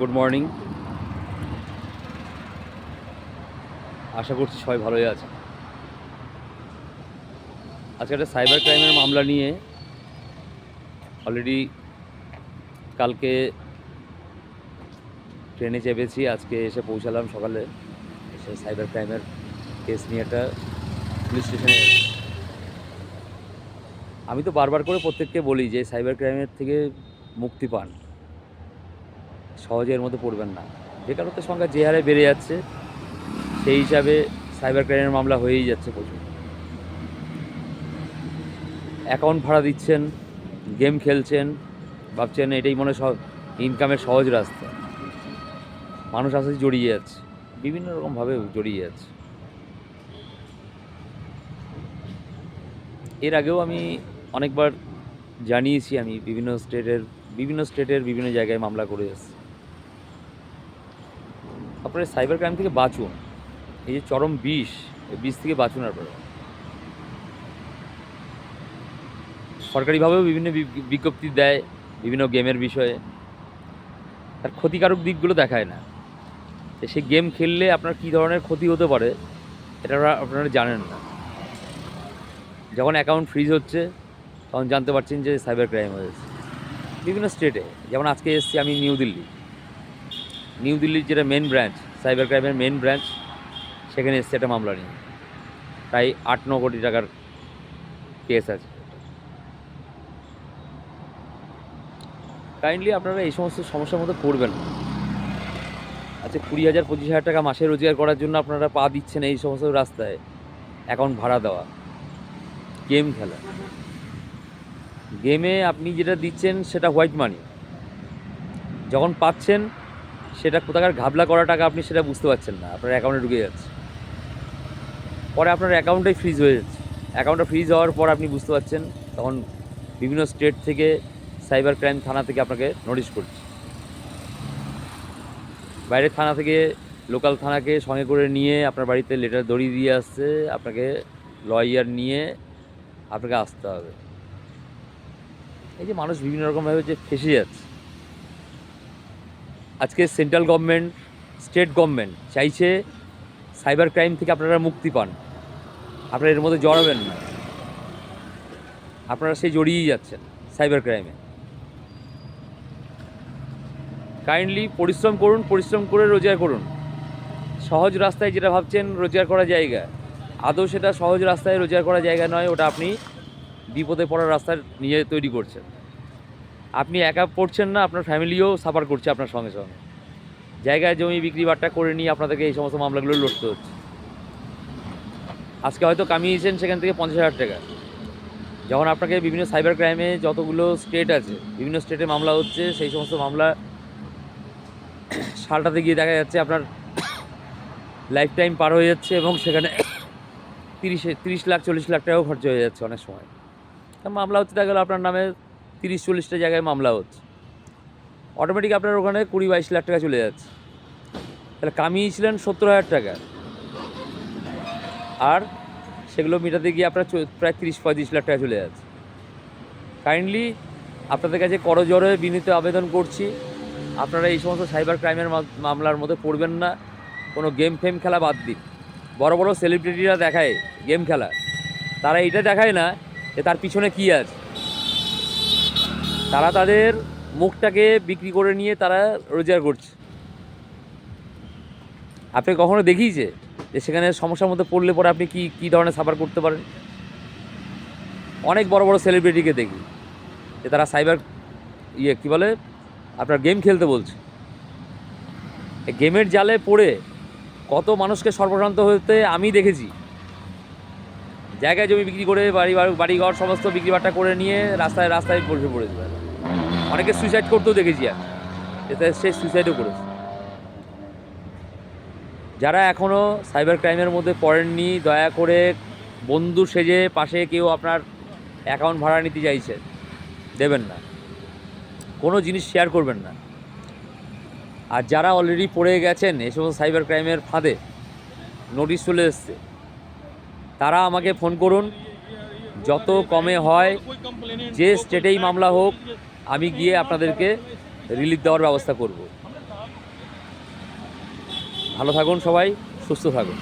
Good morning আশা করছি সবাই ভালোই আছে। আজকে একটা সাইবার ক্রাইমের মামলা নিয়ে অলরেডি কালকে ট্রেনে চেপেছি, আজকে এসে পৌঁছালাম সকালে। এসে সাইবার ক্রাইমের কেস নিয়ে একটা পুলিশ স্টেশনে। আমি তো বারবার করে প্রত্যেককে বলি যে সাইবার ক্রাইমের থেকে মুক্তি পান। সহজে এর মধ্যে পড়বেন না। বেকারত্বের সংখ্যা যে হারে বেড়ে যাচ্ছে, সেই হিসাবে সাইবার ক্রাইমের মামলা হয়েই যাচ্ছে প্রচুর। অ্যাকাউন্ট ভাড়া দিচ্ছেন গেম খেলছেন, ভাবছেন এটাই মনে সহ ইনকামের সহজ রাস্তা। মানুষ আস্তে আস্তে জড়িয়ে যাচ্ছে, বিভিন্ন রকমভাবে জড়িয়ে যাচ্ছে। এর আগেও আমি অনেকবার জানিয়েছি, আমি বিভিন্ন স্টেটের বিভিন্ন স্টেটের বিভিন্ন জায়গায় মামলা করে এসেছি। আপনারা সাইবার ক্রাইম থেকে বাঁচুন। এই যে চরম বিষ, এই বিষ থেকে বাঁচুন আপনারা। সরকারিভাবেও বিভিন্ন বিজ্ঞপ্তি দেয় বিভিন্ন গেমের বিষয়ে। তার ক্ষতিকারক দিকগুলো দেখায় না। সেই গেম খেললে আপনার কী ধরনের ক্ষতি হতে পারে, এটা আপনারা জানেন না। যখন অ্যাকাউন্ট ফ্রিজ হচ্ছে, তখন জানতে পারছেন যে সাইবার ক্রাইম হয়েছে। বিভিন্ন স্টেটে যেমন আজকে এসেছি আমি নিউ দিল্লি। নিউ দিল্লির যেটা মেন ব্রাঞ্চ সাইবার ক্রাইমের মেন ব্রাঞ্চ সেখানে এসছে একটা মামলা নিয়ে। প্রায় আট, ন কোটি টাকার কেস আছে। কাইন্ডলি আপনারা এই সমস্ত সমস্যার মধ্যে পড়বেন আচ্ছা কুড়ি হাজার, পঁচিশ হাজার টাকা মাসে রোজগার করার জন্য আপনারা পা দিচ্ছেন এই সমস্ত রাস্তায়। অ্যাকাউন্ট ভাড়া দেওয়া। গেম খেলা। গেমে আপনি যেটা দিচ্ছেন সেটা হোয়াইট মানি যখন পাচ্ছেন সেটা কোথাকার ঘাবলা করা টাকা আপনি সেটা বুঝতে পারছেন না। আপনার অ্যাকাউন্টে ঢুকে যাচ্ছে। পরে আপনার অ্যাকাউন্টটাই ফ্রিজ হয়ে যাচ্ছে। অ্যাকাউন্টটা ফ্রিজ হওয়ার পর আপনি বুঝতে পারছেন, তখন বিভিন্ন স্টেট থেকে সাইবার ক্রাইম থানা থেকে আপনাকে নোটিশ করছে। বাইরের থানা থেকে লোকাল থানাকে সঙ্গে করে নিয়ে আপনার বাড়িতে লেটার দড়ি দিয়ে আসছে, আপনাকে লয়ার নিয়ে আপনাকে আসতে হবে। এই যে মানুষ বিভিন্ন রকমভাবে যে ফেসে যাচ্ছে। আজকে সেন্ট্রাল গভর্নমেন্ট, স্টেট গভর্নমেন্ট চাইছে সাইবার ক্রাইম থেকে আপনারা মুক্তি পান। আপনারা এর মধ্যে জড়াবেন না। আপনারা সেই জড়িয়েই যাচ্ছেন সাইবার ক্রাইমে। কাইন্ডলি পরিশ্রম করুন, পরিশ্রম করে রোজগার করুন। সহজ রাস্তায় যেটা ভাবছেন রোজগার করা জায়গা। আদৌ সেটা সহজ রাস্তায় রোজগার করা জায়গা নয়, ওটা আপনি বিপদে পড়ার রাস্তা নিজে তৈরি করছেন। আপনি একা পড়ছেন না, আপনার ফ্যামিলিও সাফার করছে আপনার সঙ্গে সঙ্গে। জায়গায় জমি বিক্রি বাট্টা করে নিয়ে আপনাদেরকে এই সমস্ত মামলাগুলো লড়তে হচ্ছে। আজকে হয়তো কামিয়েছেন সেখান থেকে পঞ্চাশ হাজার টাকা। যখন আপনাকে বিভিন্ন সাইবার ক্রাইমে যতগুলো স্টেট আছে, বিভিন্ন স্টেটে মামলা হচ্ছে, সেই সমস্ত মামলা সালটাতে গিয়ে দেখা যাচ্ছে আপনার লাইফ টাইম পার হয়ে যাচ্ছে এবং সেখানে তিরিশে, তিরিশ লাখ, চল্লিশ লাখ টাকাও খরচা হয়ে যাচ্ছে অনেক সময়। মামলা হচ্ছে দেখা গেলো আপনার নামে তিরিশ চল্লিশটা জায়গায় মামলা হচ্ছে। অটোমেটিক আপনার ওখানে কুড়ি বাইশ লাখ টাকা চলে যাচ্ছে। তাহলে কামিয়েছিলেন সত্তর হাজার টাকা। আর সেগুলো মেটাতে গিয়ে আপনার প্রায় তিরিশ পঁয়ত্রিশ লাখ টাকা চলে যাচ্ছে। কাইন্ডলি আপনাদের কাছে করজোরে বিনীত আবেদন করছি। আপনারা এই সমস্ত সাইবার ক্রাইমের মামলার মধ্যে পড়বেন না। কোনো গেম ফেম খেলা বাদ দিন। বড় বড় সেলিব্রিটিরা দেখায় গেম খেলা। তারা এটা দেখায় না যে তার পিছনে কী আছে। তারা তাদের মুখটাকে বিক্রি করে নিয়ে তারা রোজগার করছে। আপনি কখনো দেখিয়েছে যে সেখানে সমস্যার মধ্যে পড়লে পরে আপনি কি, কী ধরনের সাফার করতে পারেন? অনেক বড় বড় সেলিব্রিটিকে দেখি, যে তারা সাইবার ইয়ে কী বলে, আপনার গেম খেলতে বলছে। গেমের জালে পড়ে কত মানুষকে সর্বশান্ত হতে আমি দেখেছি। জায়গায় জমি বিক্রি করে বাড়ি বাড়ি- বাড়িঘর সমস্ত বিক্রি বাট্টা করে নিয়ে রাস্তায় রাস্তায় বসে পড়েছে। অনেকে সুইসাইড করতেও দেখেছি আমি। এতে সে সুইসাইডও করেছে। যারা এখনও সাইবার ক্রাইমের মধ্যে পড়েননি, দয়া করে বন্ধু সেজে পাশে কেউ আপনার অ্যাকাউন্ট ভাড়া নিতে চাইছে, দেবেন না। কোনো জিনিস শেয়ার করবেন না। আর যারা অলরেডি পড়ে গেছেন, এই সমস্ত সাইবার ক্রাইমের ফাঁদে নোটিশ চলে এসছে। তারা আমাকে ফোন করুন। যত কমে হয়, যে স্টেটেই মামলা হোক, আমি গিয়ে আপনাদেরকে রিলিফ দেওয়ার ব্যবস্থা করব। ভালো থাকুন সবাই, সুস্থ থাকুন।